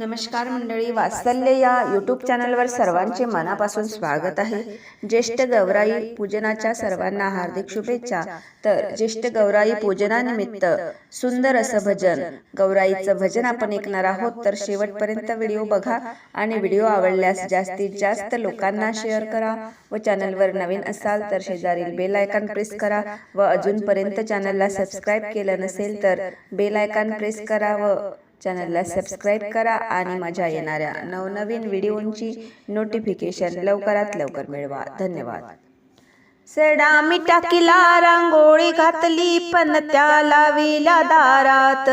नमस्कार मंडळी वात्सल्य या यूट्यूब चॅनलवर सर्वांचे मनापासून स्वागत आहे. ज्येष्ठ गौराई पूजनाच्या सर्वांना हार्दिक शुभेच्छा. तर ज्येष्ठ गौराई पूजनानिमित्त सुंदर असं भजन गौराईचं भजन आपण ऐकणार आहोत. तर शेवटपर्यंत व्हिडिओ बघा आणि व्हिडिओ आवडल्यास जास्तीत जास्त लोकांना शेअर करा व चॅनलवर नवीन असाल तर शेजारील बेल आयकॉन प्रेस करा व अजूनपर्यंत चॅनलला सबस्क्राईब केलं नसेल तर बेल आयकॉन प्रेस करा व चॅनलला सबस्क्राईब करा आणि माझ्या येणाऱ्या नवनवीन व्हिडिओंची नोटिफिकेशन लवकरात लवकर मिळवा. धन्यवाद. सडा मी टाकीला रांगोळी घातली पण त्या लावीला दारात.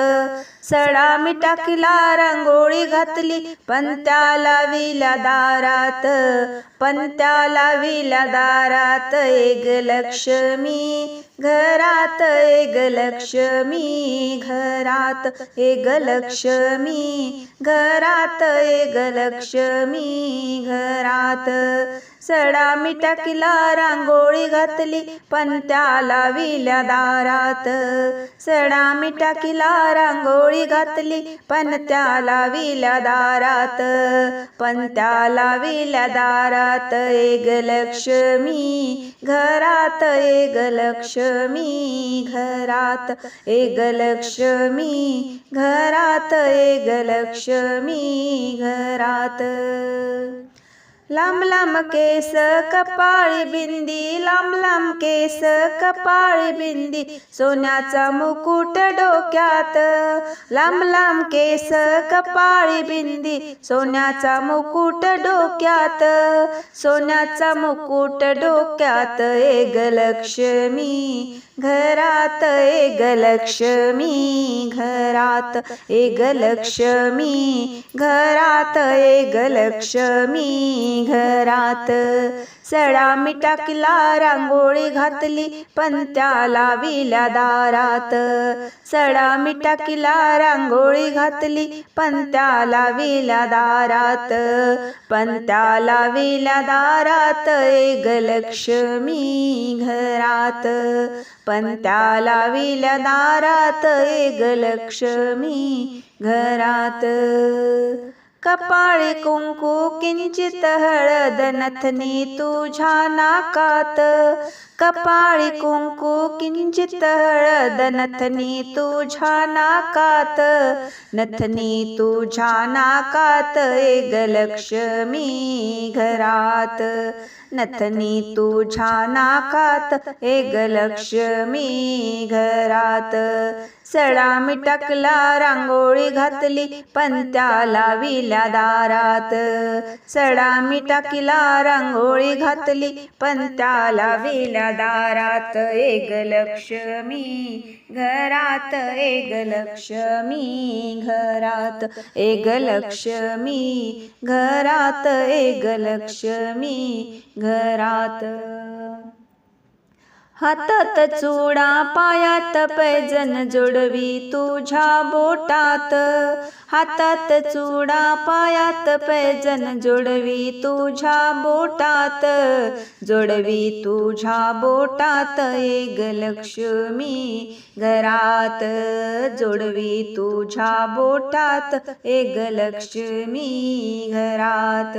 सडा मी टाकीला रांगोळी घातली पण त्या लाविल्या दारात. पण त्या लाविल्या दारात एक लक्ष्मी घरात एक लक्ष्मी घरात एक लक्ष्मी घरात एक लक्ष्मी घरात सडा मिठा किला रांगोळी घातली पण त्याला विल्या दारात. सडा मिठा किला रांगोळी घातली पण त्याला विल्या दारात. पण त्याला विल्या दारात एक लक्ष्मी घरात एक लक्ष्मी घरात एक लक्ष्मी घरात एक लक्ष्मी घरात. लांब लांब केस कपाळी बिंदी लांब लांब केस कपाळी बिंदी सोन्याचा मुकुट डोक्यात. लांब लांब केस कपाळी बिंदी सोन्याचा मुकुट डोक्यात. सोन्याचा मुकुट डोक्यात एक लक्ष्मी घरात एक लक्ष्मी घरात एक लक्ष्मी घरात एक लक्ष्मी. घरात. सडा मी टाकला रांगोळी घातली पण त्या लाविल्या दारात. सडा मी टाकला रांगोळी घातली पण त्या लाविल्या दारात. पण त्या लाविल्या दारात एक लक्ष्मी घरात. पण त्या लाविल्या दारात एक लक्ष्मी घरात. कपाळी कुंकू किंचित हळद नथनी तुझ्या नाकात. कपाळी कुंकू किंचित हळद नथनी तुझ्या नाकात. नथनी तुझ्या नाकात एक लक्ष्मी घरात. नथनी तुझ्या नाकात एक लक्ष्मी घरात. सडा मिटकला रांगोळी घातली पण त्या लाविल्या दारात. सडा मिटकला रांगोळी घातली पण त्या लाविल्या दारात. एक लक्ष्मी घरात एक लक्ष्मी घरात. एक लक्ष्मी घरात एक लक्ष्मी घरात. हातात चुडा पायात पैजन जोडवी तुझ्या बोटात. हातात चुडा पायात पैजन जोडवी तुझ्या बोटात. जोडवी तुझ्या बोटात एक लक्ष्मी घरात. जोडवी तुझ्या बोटात एक लक्ष्मी घरात.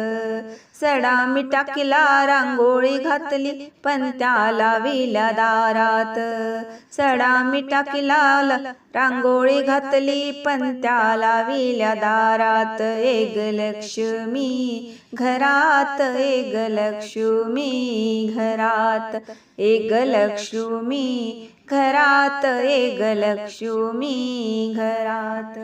सडा मिठा किला रांगोळी घातली पण त्याला विल्या दारात. सडा मिठा किला रांगोळी घातली पण त्याला विल्या दारात. एक लक्ष्मी घरात एक लक्ष्मी घरात. एक लक्ष्मी घरात एक लक्ष्मी घरात.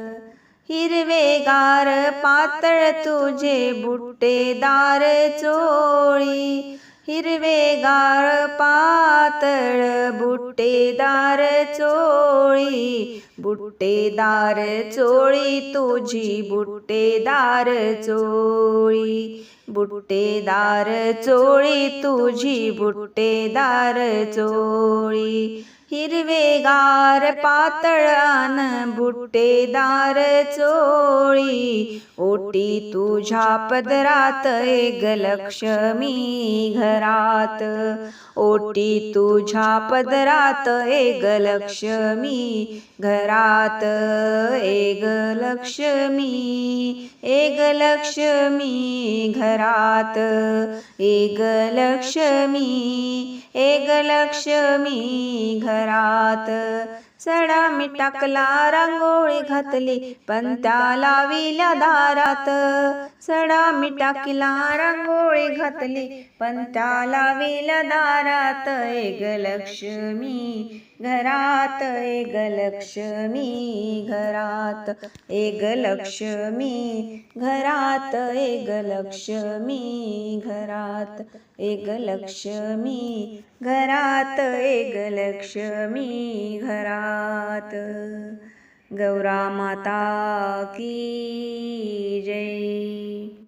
हिरवेगार पातळ तुझे बुट्टेदार चोळी. हिरवेगार पातळ बुट्टेदार चोळी. बुट्टेदार चोळी तुझी बुट्टेदार चोळी. बुट्टेदार चोळी तुझी बुट्टेदार चोळी. हिरवेगार पातळान दार चोळी ओटी तुझ्या पदरात एक लक्ष्मी घरात. ओटी तुझ्या पदरात एक लक्ष्मी घरात. एक लक्ष्मी एग लक्ष्मी घरात. एग लक्ष्मी एग लक्ष्मी घरात. सडा मी टाकला रांगोळी घातली पंत्या लाविल्या दारात. सडा मी टाकला रांगोळी घातली पंत्या लाविल्या दारात. एक लक्ष्मी घरात एग लक्ष्मी घरात एग लक्ष्मी घरात एग लक्ष्मी घरात एग लक्ष्मी घरात एग लक्ष्मी घरात. गौरा माता की जय.